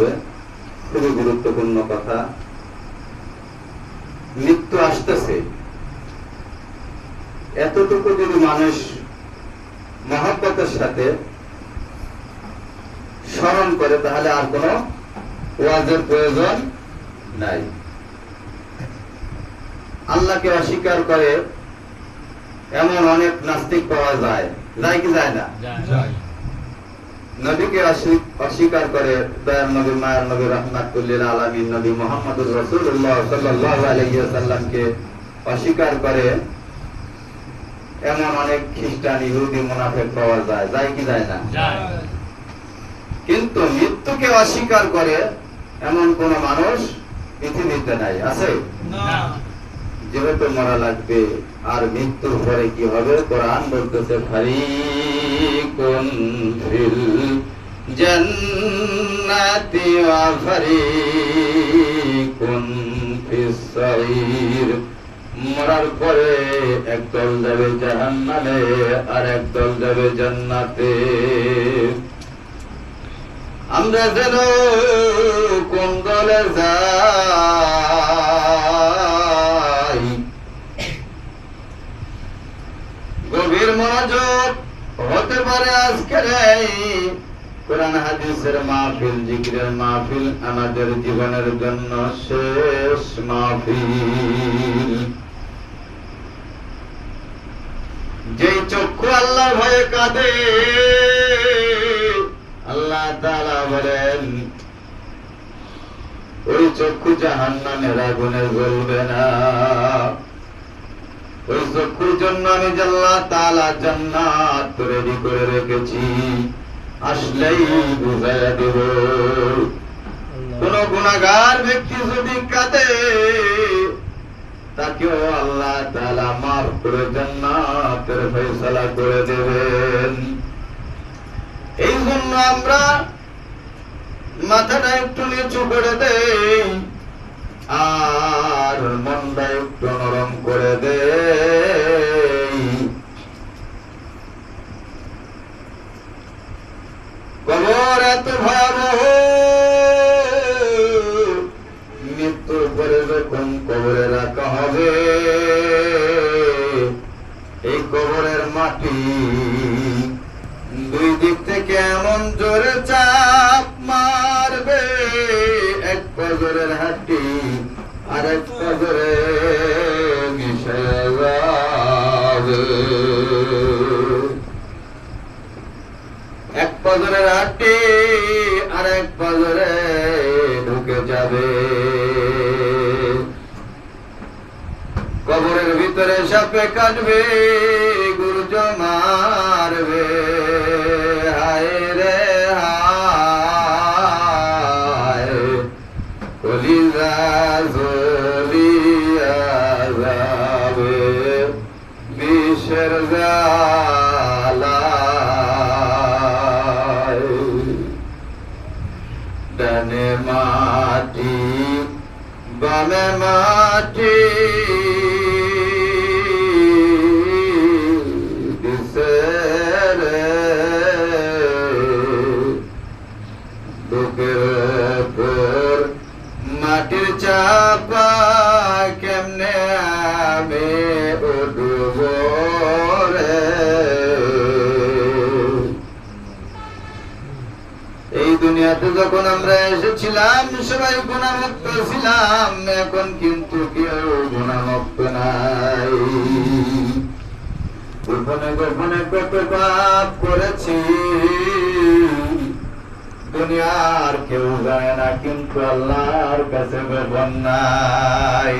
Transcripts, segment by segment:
হবে। খুবই গুরুত্বপূর্ণ কথা। মৃত্যু আসতেছে। এতটুকু যদি মানুষ মহাব্বতের সাথে স্মরণ করে, তাহলে আর কোন ওয়াজের প্রয়োজন নাই। আল্লাহকে অস্বীকার করে এমন অনেক নাস্তিক পাওয়া যায়। যায় কি যায় না? নবীকে অস্বীকার করে দয়ার নবী মায়ের নবী রহমাতুল্লিল আলমী নবী মোহাম্মদ রসুল্লাহ সাল্লাহ অস্বীকার করে এমন অনেক খ্রিস্টান ইহুদি মুনাফেক পাওয়া যায় যায় কি যায় না? কিন্তু মৃত্যুকে অস্বীকার করে এমন কোন মানুষ পৃথিবীতে নাই আছে? যেহেতু মরা লাগবে আর মৃত্যুর পরে কি হবে? কোরআন বলতেছে ফারিকুন ওয়া ফারিকুন ফিস সাইর মরার পরে একদল যাবে জাহান্নামে আর একদল যাবে জান্নাতে। আমরা যেন কোন দলে যাই? গভীর মনোযোগ পারে আজকের কোরআন, হাদিসের মাহফিল, জিকিরের মাহফিল, আমাদের জীবনের জন্য শেষ মাহফিল। যেই চক্ষু আল্লাহ ভয়ে কাঁদে, আল্লাহ তালা বলেন, ওই চক্ষু জাহান্নামের আগুনে জ্বলবে না। তাকেও আল্লাহ তাআলা মাফ করে জান্নাতের ফয়সালা করে দেবেন। এই জন্য আমরা মাথাটা একটু নিচু করে দেই। আর মনটা একটু নরম করে দেই এক পজরের হাড্ডি আর এক পজরে ঢুকে যাবে। কবরের ভিতরে সাপে কাটবে গুরুজ মারবে। হায় রে হায়, কলিজা বিষের জ্বালায় মাটি বামে মাটি দিছে রে। বুকের উপর মাটির চাপা এই যখন আমরা এসেছিলাম, সবাই গুণামুক্ত ছিলাম, এখন কিন্তু কেউ গুণামুক্ত নাই। গোপনে গোপনে কত পাপ করেছি, দুনিয়ার কেউ যায় না, কিন্তু আল্লাহর কাছে গোপন নাই।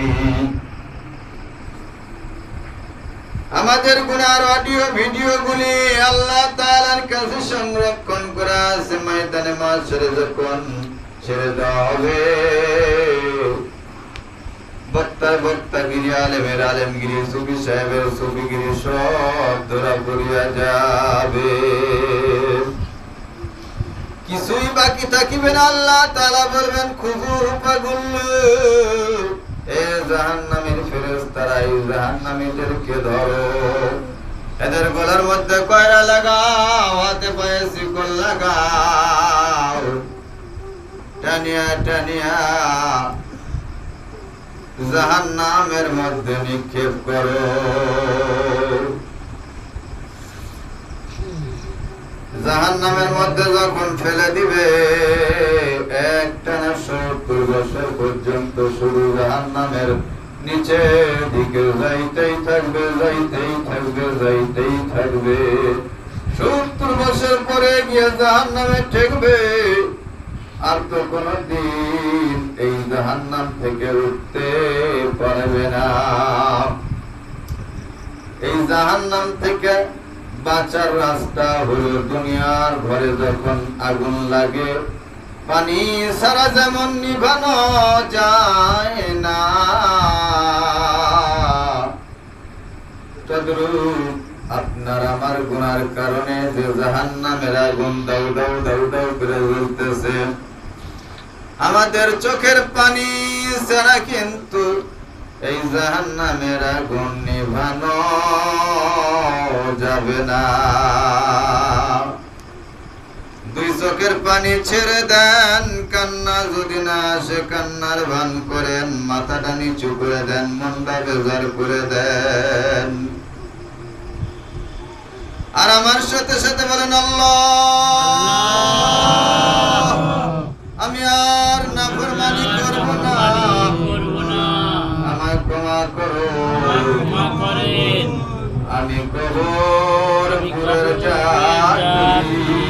আমাদের গুনার অডিও ভিডিও গুলি আল্লাহ তাআলার কাছে সংরক্ষণ করা আছে, ময়দানে মাসরে যখন ছেড়ে দেওয়া হবে। আলেমের আলেমগিরি সাহেবের সব ধরা যাবে। কিছুই বাকি থাকিবে না, আল্লাহ তাআলা বলবেন খুবু জাহান্নামের এদের গলার মধ্যে কয়রা লাগাও, হাতে পায়ে শিকল লাগাও। টানিয়া টানিয়া জাহান নামের মধ্যে নিক্ষেপ করো। জাহান নামের মধ্যে যখন ফেলে দিবে একটানা সত্তর পর্যন্ত শুরু জাহান নামের নিচে দিকে যাইতেই থাকবে যাইতেই থাকবে যাইতেই থাকবে। সত্তর বছর পরে গিয়ে জাহান নামে ঠেকবে। আর তো কোনদিন এই জাহান নাম থেকে উঠতে পারবে না। এই জাহান নাম থেকে বাঁচার রাস্তা হলো দুনিয়ার ঘরে যখন আগুন লাগে পানি সারা যেমন নিভানো যায় না। আপনার আমার গুনার কারণে যে জাহান নামের আগুন দাউ দাউ দাউ দাউ করে জ্বলতেছে। আমাদের চোখের পানি ছাড়া কিন্তু এই জাহান নামের আগুন নিভানো যাবে না। দুই চোখের পানি ছেড়ে দেন, কান্না যদি না আসে, কান্নার ভান করেন, মাথাটা নিচু করে দেন মনটা বেজার করে দেন। আর আমার সাথে সাথে বলেন, আল্লাহ, আমি আর না করব না। আমায় ক্ষমা করো। আমি কবর পুরের যাত্রী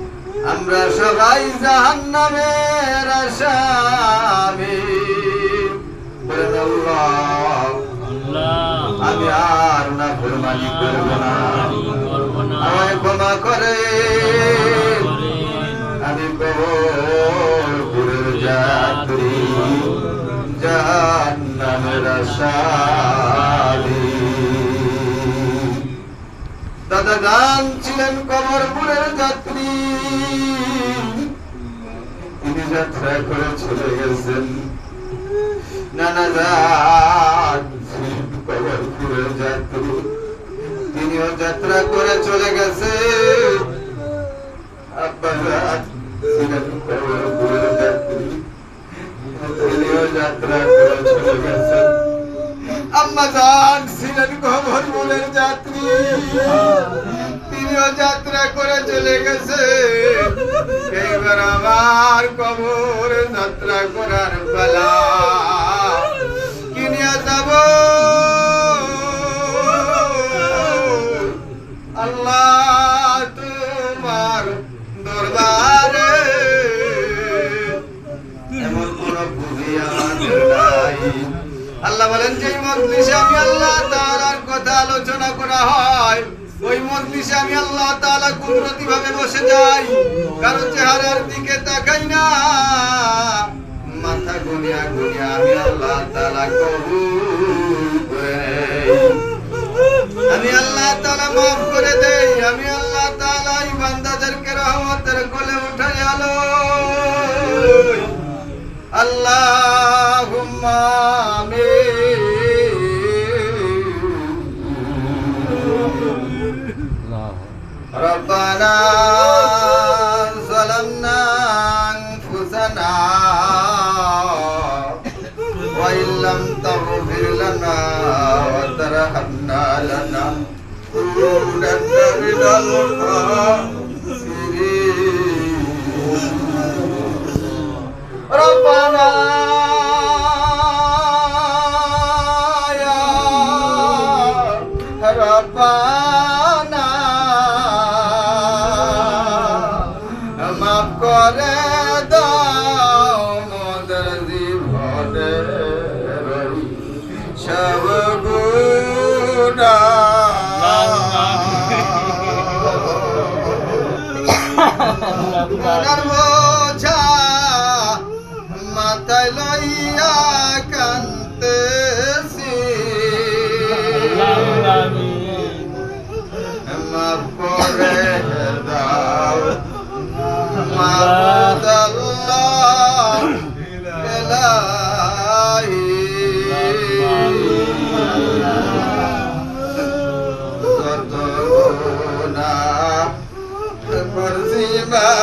আমরা সবাই জাহান্নামের আসামি। আমি আর না ফরমানি করব না। আমায় ক্ষমা করে। আমি কবরের যাত্রী। জাহান্নামের আসামি। দাদা গান ছিলেন কবরপুরের যাত্রী। তিনি যাত্রা করে চলে গেছেন। নানা যান ছিলেন কবরপুরের যাত্রী। তিনিও যাত্রা করে চলে গেছে আব্বা যান ছিলেন কবরপুরের যাত্রী। তিনিও যাত্রা করে চলে গেছেন। আম্মা জান ছিলেন কবরপুরের যাত্রী। তিনিও যাত্রা করে চলে গেছে। এইবার আমার কবর যাত্রা করার বেলা। কি নিয়ে যাব। আল্লাহ তোমার দরবারে। এমন কোন বুঝি আল্লাহ বলেন আমি আল্লাহ তাআলার কথা আলোচনা করা হয়। ওই আমি আল্লাহ বসে যাই। দিকে আমি আল্লাহ করে। আল্লাহ দেই। আমি আল্লাহ তাআলা বান্দাদেরকে রহমতের কোলে উঠাই আলো আল্লাহুম্মা ربنا ظلمنا أنفسنا وإن لم تغفر لنا وترحمنا لنكونن من الخاسرين লাগাইয়া কানতেছি মাফ করে দাও মাফ Fatima.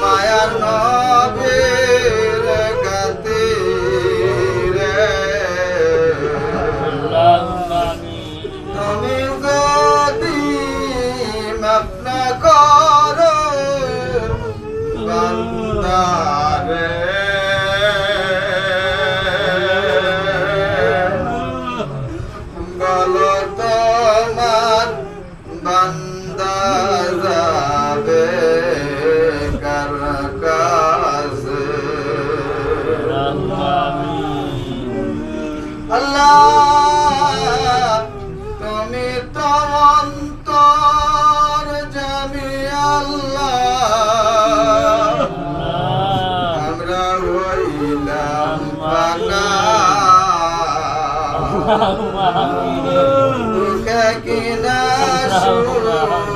মায়ার নবীর আল্লাহ তুমি তো অন্তর জানি আল্লাহ আমরা হইলাম আমিন দুঃখে কিনা সুখে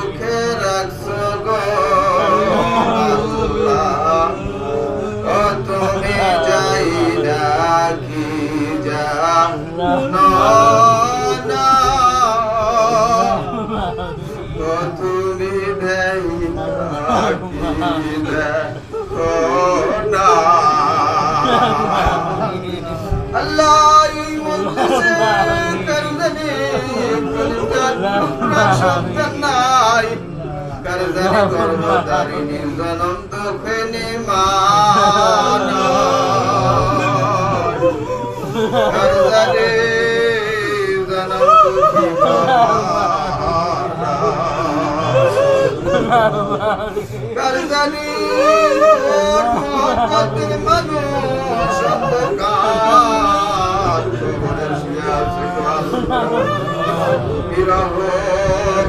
নাই। করজনে গর্ভধারিণী জনম দুঃখে নিমান দুঃখে করজনে ওর মোহব্বতের মানুষ শুয়ে আছে আল্লাহ বিরহ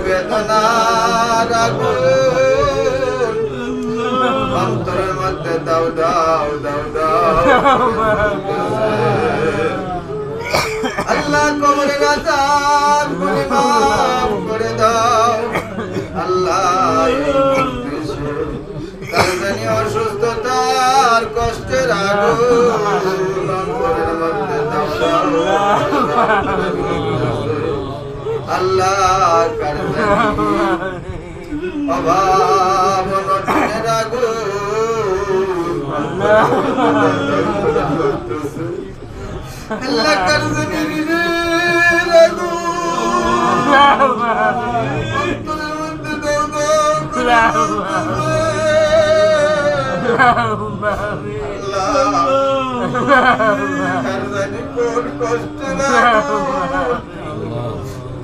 বেদনার আগুন অন্তরের মধ্যে দাও আল্লাহ কবরে রাজার আল্লাহ তার অসুস্থতার কষ্টের আল্লাহ অভাব আল্লাহ কার কোন আগুন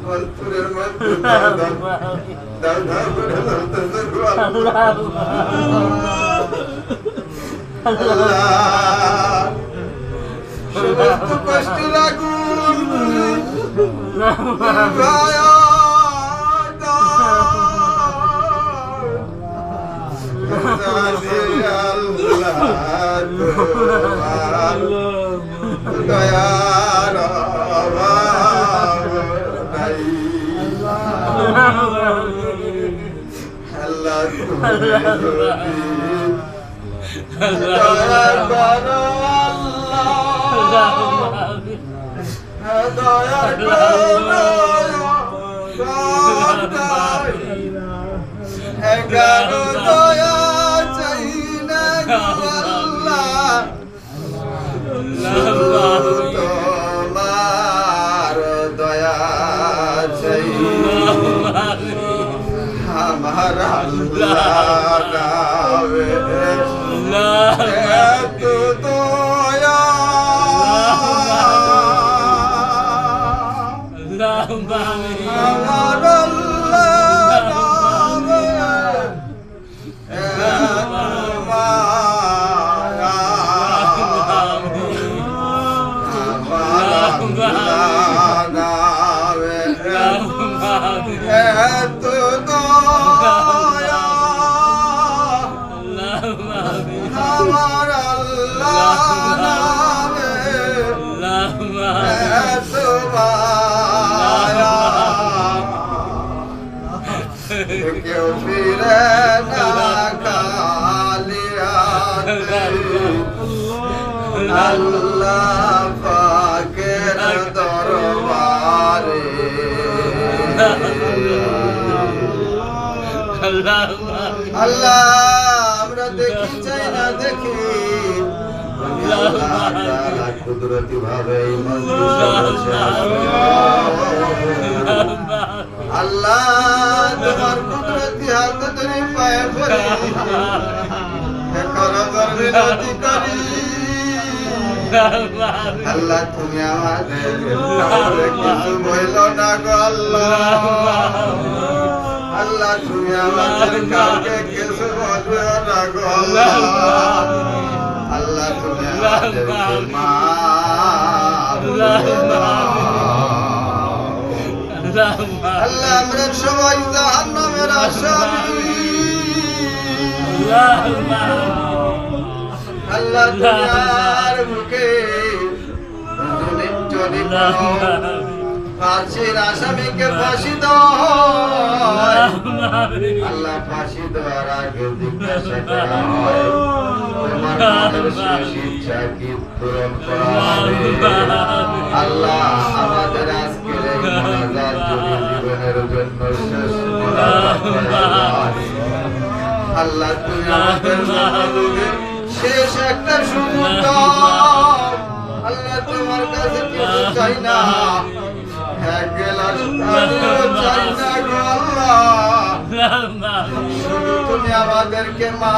অন্তরের মধ্যে দাও দাও করে দয়া দাও। তোমার দয়া চাই। আমার এত দয়া। আমার ফিরে না আল্লাহ পাকের দরবারে। আল্লাহ আমরা দেখি চাই না দেখি। কুদরতি ভাবে মন্দির আল্লাহ, তোমার কুদরতি হাত ধরে পায়ে পড়ে। করজর বিনতি করি আল্লাহ, তুমি আমাদের কিছু বইল না গো আল্লাহ। আল্লাহ, তুমি আমাদের কাউকে কিছু বলবে না গো আল্লাহ। তুমি করে দাও। আল্লাহ ফাঁসি আল্লাহ আল্লাহ আমাদের আজকের এই মোনাজাত যদি জীবনের জন্য শেষ আল্লাহ তুমি আমাদের মোনাজাতের শেষ একটা সুযোগ দাও আল্লাহ তোমার কাছে কিছু চাই না এক গেলাস পানিও চাই না গো আল্লাহ শুধু তুমি আমাদেরকে মা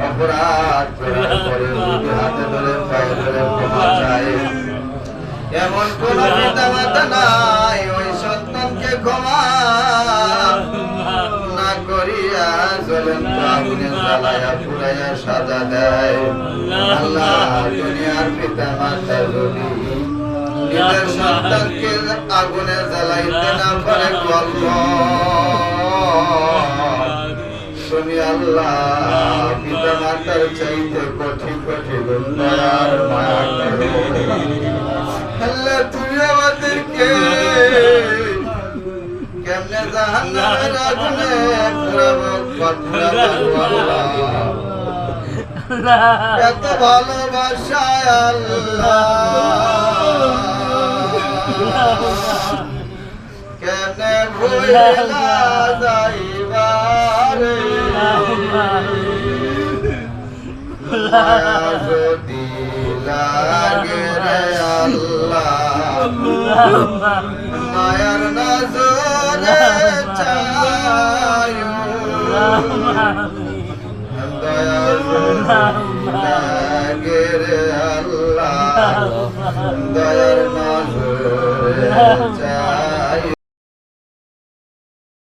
অপরাধ হাতে ধরে পায়ে এমন কোন পিতা মাতা নাই ওই সন্তানকে ক্ষমা না করিয়া জ্বলন্ত আগুনে জ্বালায়া পুরাইয়া সাজা দেয় আল্লাহ দুনিয়ার পিতা মাতা যদি নিজের সন্তানকে আগুনে জ্বালাইতে না পারে তুমি আল্লাহ। পিতা মাতার চাইতে কঠিন কঠিন দয়ার মায়া আল্লাহ তুমি আমাদেরকে কেমনে জাহান্নামের আগুনে এত ভালোবাসায় আল্লাহ। যদি লাগে রে আল্লাহ মায়ার নজরে দয়া লাগে রে আল্লাহ দয়ার নজরে চায়